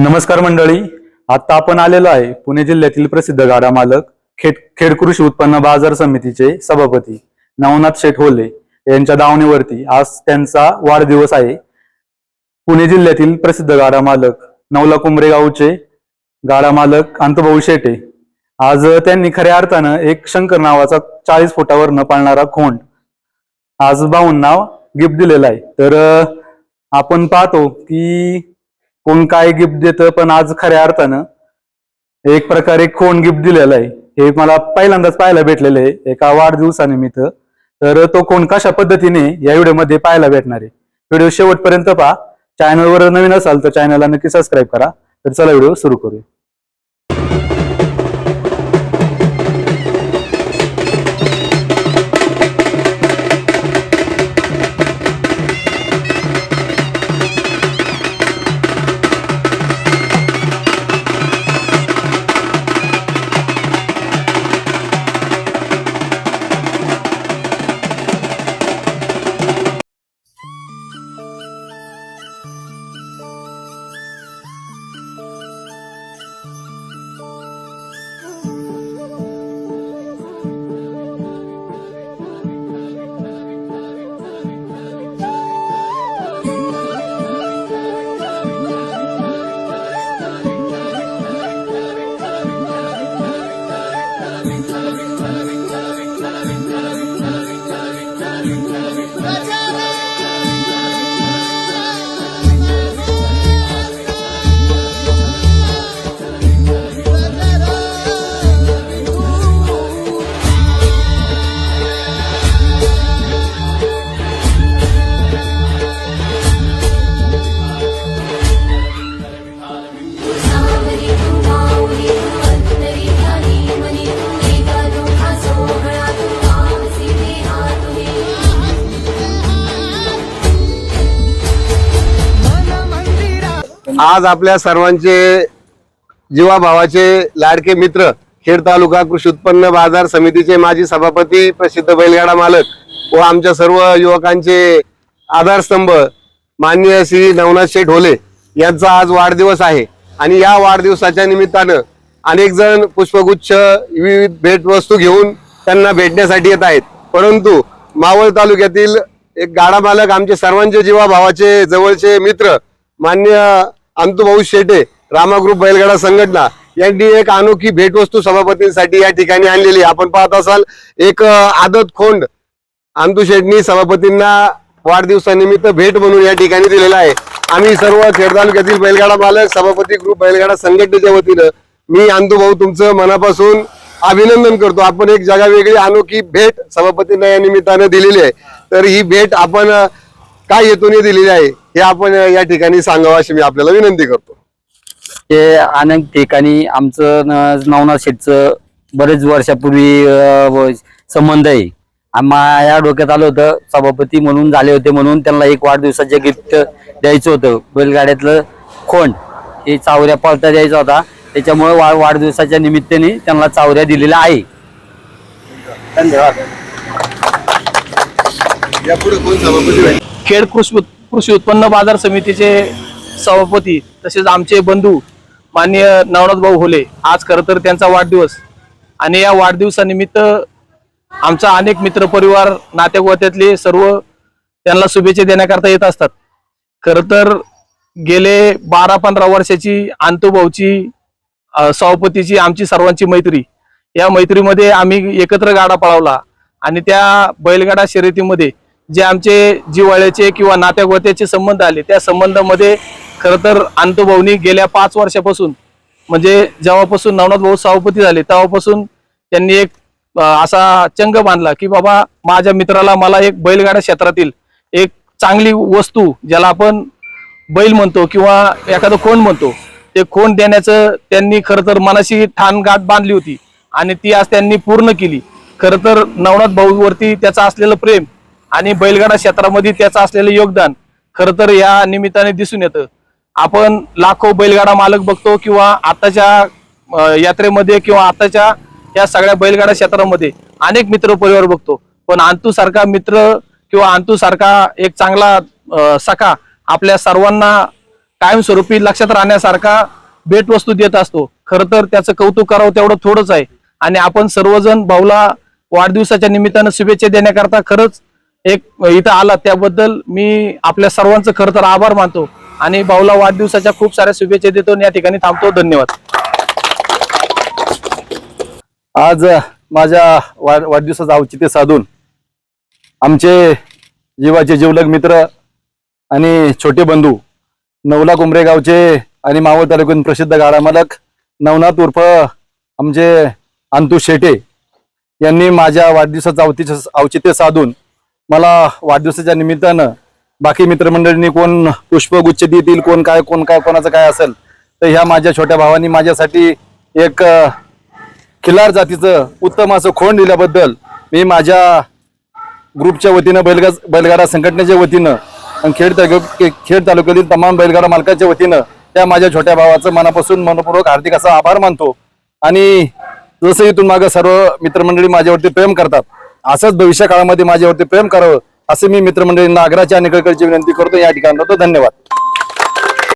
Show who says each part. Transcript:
Speaker 1: नमस्कार मंडळी. आता आपण आलेलो आहे पुणे जिल्ह्यातील प्रसिद्ध गाडा मालक खेड खेड कृषी उत्पन्न बाजार समितीचे सभापती नवनाथ शेठ होले यांच्या दावणीवरती आज त्यांचा वाढदिवस आहे. पुणे जिल्ह्यातील प्रसिद्ध गाडा मालक नवला कुंभरे गावचे गाडा मालक अंतभाऊ शेटे. आज त्यांनी खऱ्या अर्थानं एक शंकर नावाचा चाळीस फुटावर पाळणारा खोंड. आज भाऊंना गिफ्ट दिलेला आहे. तर आपण पाहतो की कोण काय गिफ्ट देतं पण आज खऱ्या अर्थानं एक प्रकारे कोण गिफ्ट दिलेलं आहे हे मला पहिल्यांदाच पाहायला भेटलेलं आहे एका वाढदिवसानिमित्त. तर तो कोण कशा पद्धतीने या व्हिडिओमध्ये पाहायला भेटणार आहे? व्हिडिओ शेवटपर्यंत पहा. चॅनलवर नवीन असाल तर चॅनलला नक्की सबस्क्राईब करा. तर चला व्हिडिओ सुरू करूया.
Speaker 2: आज आपल्या सर्वांचे जीवाभावाचे लाडके मित्र खेड तालुका कृषी उत्पन्न बाजार समितीचे माजी सभापती प्रसिद्ध बैलगाडा मालक व आमच्या सर्व युवकांचे आधारस्तंभ माननीय श्री नवनाथ शेठ होले यांचा आज वाढदिवस आहे. आणि या वाढदिवसाच्या निमित्तानं अनेक जण पुष्पगुच्छ विविध भेटवस्तू घेऊन त्यांना भेटण्यासाठी येत आहेत. परंतु मावळ तालुक्यातील एक गाडा मालक आमचे सर्वांचे जीवाभावाचे जवळचे मित्र मान्य अंतुभाऊ शेटे रामाग्रुप बैलगाडा संघटना यांनी एक अनोखी भेटवस्तू सभापतींसाठी या ठिकाणी आणलेली आहे. आपण पाहत असाल एक आदत खोंड अंतु शेटनी सभापतींना वाढदिवसानिमित्त भेट म्हणून या ठिकाणी दिलेला आहे. आम्ही सर्व खेड तालुक्यातील बैलगाडा मालक सभापती ग्रुप बैलगाडा संघटनेच्या वतीनं मी अंतुभाऊ तुमचं मनापासून अभिनंदन करतो. आपण एक जगावेगळी अनोखी भेट सभापतींना या निमित्तानं दिलेली आहे. तर ही भेट आपण काय हेतूने दिलेली आहे? हे आपण या ठिकाणी सांगावं अशी मी आपल्याला विनंती करतो.
Speaker 3: ते अनेक ठिकाणी आमचं न- नवनाथ शेठचं बरेच वर्षापूर्वी अं, व- संबंध आहे. आम्हा या डोक्यात आलं होतं सभापती म्हणून झाले होते म्हणून त्यांना एक वाढदिवसाचे गिफ्ट द्यायचं होतं. बैलगाड्यातलं खोंड हे चावऱ्या पावत्या द्यायचा होता. त्याच्यामुळे वा वाढदिवसाच्या निमित्ताने त्यांना चावऱ्या दिलेल्या आहे.
Speaker 2: धन्यवाद. यापुढे कोण सभापती?
Speaker 4: खेड कृषी कृषी उत्पन्न बाजार समितीचे सभापती तसेच आमचे बंधू माननीय नवनाथ भाऊ होले आज खरं तर त्यांचा वाढदिवस. आणि या वाढदिवसानिमित्त आमचा अनेक मित्रपरिवार नातेगोत्यातले सर्व त्यांना शुभेच्छा देण्याकरता येत असतात. खरं तर गेले बारा पंधरा वर्षाची आंतोभाऊची सभापतीची आमची सर्वांची मैत्री. या मैत्रीमध्ये आम्ही एकत्र गाडा पळवला आणि त्या बैलगाडा शर्यतीमध्ये जे आमचे जिव्हाळ्याचे किंवा नात्यागोत्याचे संबंध आले त्या संबंधामध्ये खरं तर अंतभाऊनी गेल्या पाच वर्षापासून म्हणजे जेव्हापासून नवनाथ भाऊ सभापती झाले तेव्हापासून त्यांनी एक असा चंग बांधला की बाबा माझ्या मित्राला मला एक बैलगाडा क्षेत्रातील एक चांगली वस्तू ज्याला आपण बैल म्हणतो किंवा एखादं कोण म्हणतो ते कोण देण्याचं त्यांनी खरं तर मनाशी ठाण गाठ बांधली होती आणि ती आज त्यांनी पूर्ण केली. खरं तर नवनाथ भाऊवरती त्याचं असलेलं प्रेम आणि बैलगाडा क्षेत्रामध्ये त्याचं असलेलं योगदान खरं तर या निमित्ताने दिसून येतं. आपण लाखो बैलगाडा मालक बघतो किंवा आताच्या यात्रेमध्ये किंवा आताच्या या सगळ्या बैलगाडा क्षेत्रामध्ये अनेक मित्र परिवार बघतो. पण अंतू सारखा मित्र किंवा अंतू सारखा एक चांगला सखा आपल्या सर्वांना कायमस्वरूपी लक्षात राहण्यासारखा भेटवस्तू देत असतो. खरं तर त्याचं कौतुक करावं तेवढं थोडंच आहे. आणि आपण सर्वजण भाऊला वाढदिवसाच्या निमित्तानं शुभेच्छा देण्याकरता खरंच एक इथं आला त्याबद्दल मी आपल्या सर्वांचं खरं तर आभार मानतो आणि भाऊला वाढदिवसाच्या खूप साऱ्या शुभेच्छा देतो आणि या ठिकाणी थांबतो. धन्यवाद.
Speaker 5: आज माझ्या वाढदिवसाचं औचित्य साधून आमचे जीवाचे जीवलग मित्र आणि छोटे बंधू नवला कुंभरे गावचे आणि मावळ तालुक्यातून प्रसिद्ध गाडा मालक नवनाथ उर्फ आमचे अंतू शेटे यांनी माझ्या वाढदिवसाचं औचित्य औचित्य साधून मला वाढदिवसाच्या निमित्तानं बाकी मित्रमंडळींनी कोण पुष्पगुच्छ देतील कोण काय कोण काय कोणाचं काय असेल तर ह्या माझ्या छोट्या भावांनी माझ्यासाठी एक खिलार जातीचं उत्तम असं खोंड दिल्याबद्दल मी माझ्या ग्रुपच्या वतीनं बैलगा बैलगाडा संघटनेच्या वतीनं आणि खेड तालुक्या खेड तालुक्यातील तमाम बैलगाडा मालकाच्या वतीनं त्या माझ्या छोट्या भावाचं मनापासून मनपूर्वक हार्दिक असा आभार मानतो. आणि जसं इथून मागं सर्व मित्रमंडळी माझ्यावरती प्रेम करतात असंच भविष्य काळामध्ये माझ्यावरती प्रेम करावं असे मी मित्रमंडळींना नागराच्या आणि विनंती करतो. या ठिकाणी धन्यवाद.